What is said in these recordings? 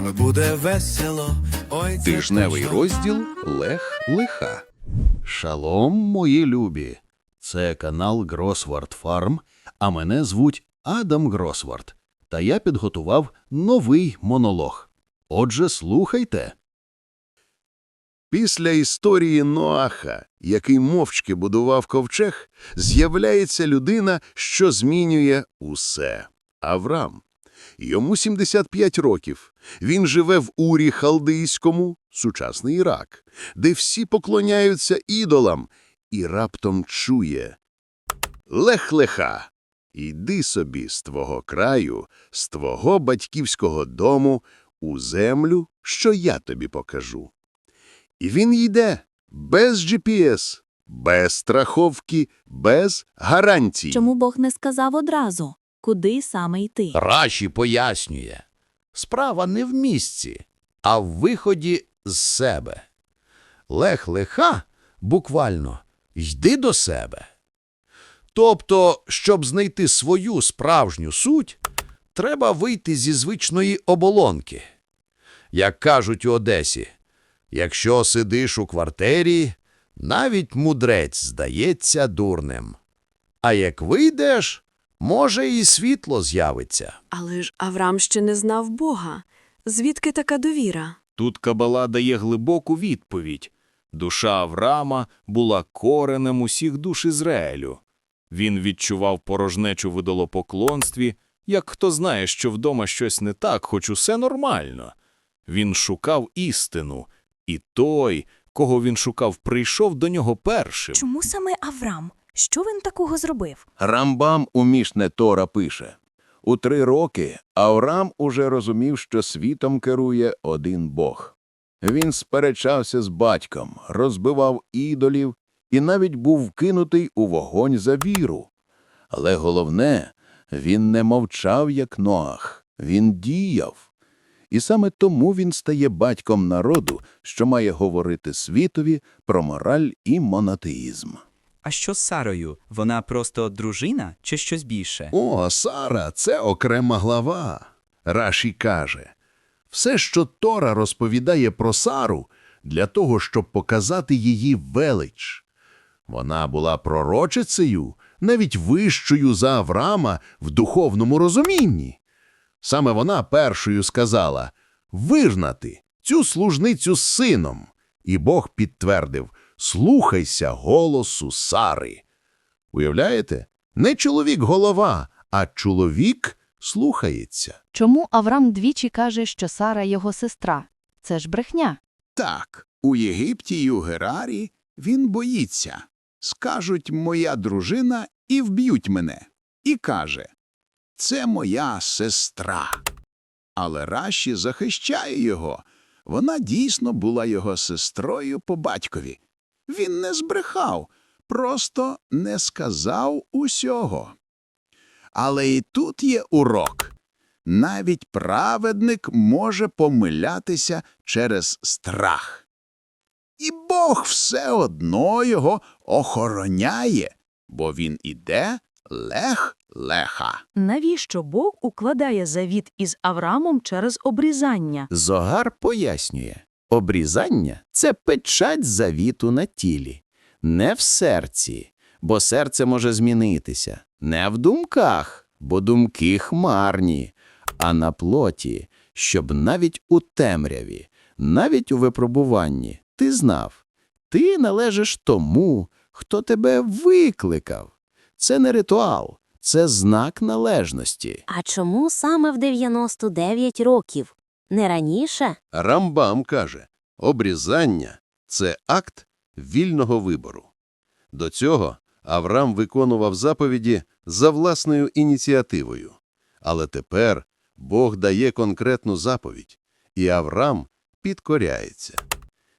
нами буде весело. Ой, Тижневий розділ Лех Лиха. Шалом, мої любі! Це канал Гросвард Фарм, а мене звуть Адам Гросвард. Та я підготував новий монолог. Отже, слухайте. Після історії Ноаха, який мовчки будував ковчег, з'являється людина, що змінює усе. Авраам. Йому 75 років. Він живе в Урі Халдийському, сучасний Ірак, де всі поклоняються ідолам, і раптом чує «Лех-леха, йди собі з твого краю, з твого батьківського дому, у землю, що я тобі покажу». І він йде без GPS, без страховки, без гарантій. Чому Бог не сказав одразу, куди саме йти? Раші пояснює, справа не в місці, а в виході з себе. Лех леха, буквально, йди до себе. Тобто, щоб знайти свою справжню суть, треба вийти зі звичної оболонки. Як кажуть у Одесі, якщо сидиш у квартирі, навіть мудрець здається дурним. А як вийдеш, може і світло з'явиться. Але ж Авраам ще не знав Бога. Звідки така довіра? Тут Кабала дає глибоку відповідь. Душа Авраама була коренем усіх душ Ізраїлю. Він відчував порожнечу в ідолопоклонстві, як хто знає, що вдома щось не так, хоч усе нормально. Він шукав істину, і той, кого він шукав, прийшов до нього першим. Чому саме Авраам? Що він такого зробив? Рамбам у Мішне Тора пише. У три роки Авраам уже розумів, що світом керує один Бог. Він сперечався з батьком, розбивав ідолів і навіть був вкинутий у вогонь за віру. Але головне, він не мовчав, як Ноах, він діяв. І саме тому він стає батьком народу, що має говорити світові про мораль і монотеїзм. А що з Сарою? Вона просто дружина чи щось більше? О, Сара, це окрема глава. Раші каже, все, що Тора розповідає про Сару, для того, щоб показати її велич. Вона була пророчицею, навіть вищою за Авраама в духовному розумінні. Саме вона першою сказала вигнати цю служницю з сином. І Бог підтвердив слухайся голосу Сари. Уявляєте? Не чоловік голова, а чоловік слухається. Чому Авраам двічі каже, що Сара його сестра? Це ж брехня. Так, у Єгипті й у Герарі він боїться. Скажуть «моя дружина» і вб'ють мене. І каже «це моя сестра». Але Раші захищає його. Вона дійсно була його сестрою по батькові. Він не збрехав, просто не сказав усього. Але і тут є урок. Навіть праведник може помилятися через страх. І Бог все одно його охороняє, бо він іде лех-леха. Навіщо Бог укладає завіт із Авраамом через обрізання? Зогар пояснює, обрізання – це печать завіту на тілі, не в серці, бо серце може змінитися, не в думках, бо думки хмарні, а на плоті, щоб навіть у темряві, навіть у випробуванні ти знав, ти належиш тому, хто тебе викликав. Це не ритуал, це знак належності. А чому саме в 99 років? Не раніше? Рамбам каже, обрізання – це акт вільного вибору. До цього Авраам виконував заповіді за власною ініціативою. Але тепер Бог дає конкретну заповідь, і Авраам підкоряється.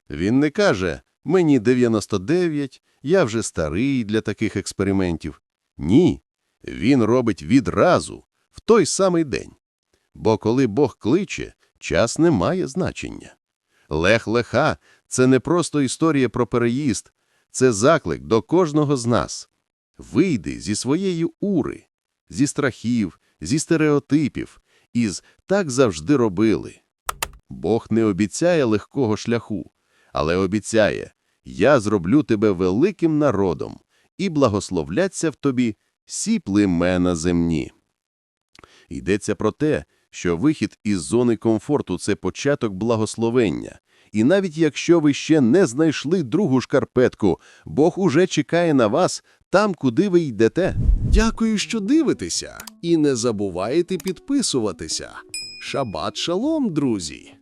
Він не каже «мені 99, я вже старий для таких експериментів». Ні, він робить відразу, в той самий день. Бо коли Бог кличе, час не має значення. Лех-леха – це не просто історія про переїзд, це заклик до кожного з нас. Вийди зі своєї ури, зі страхів, зі стереотипів, із «так завжди робили». Бог не обіцяє легкого шляху, але обіцяє «Я зроблю тебе великим народом, і благословляться в тобі сі племена земні». Йдеться про те, що вихід із зони комфорту – це початок благословення. І навіть якщо ви ще не знайшли другу шкарпетку, Бог уже чекає на вас там, куди ви йдете. Дякую, що дивитеся. І не забувайте підписуватися. Шабат шалом, друзі!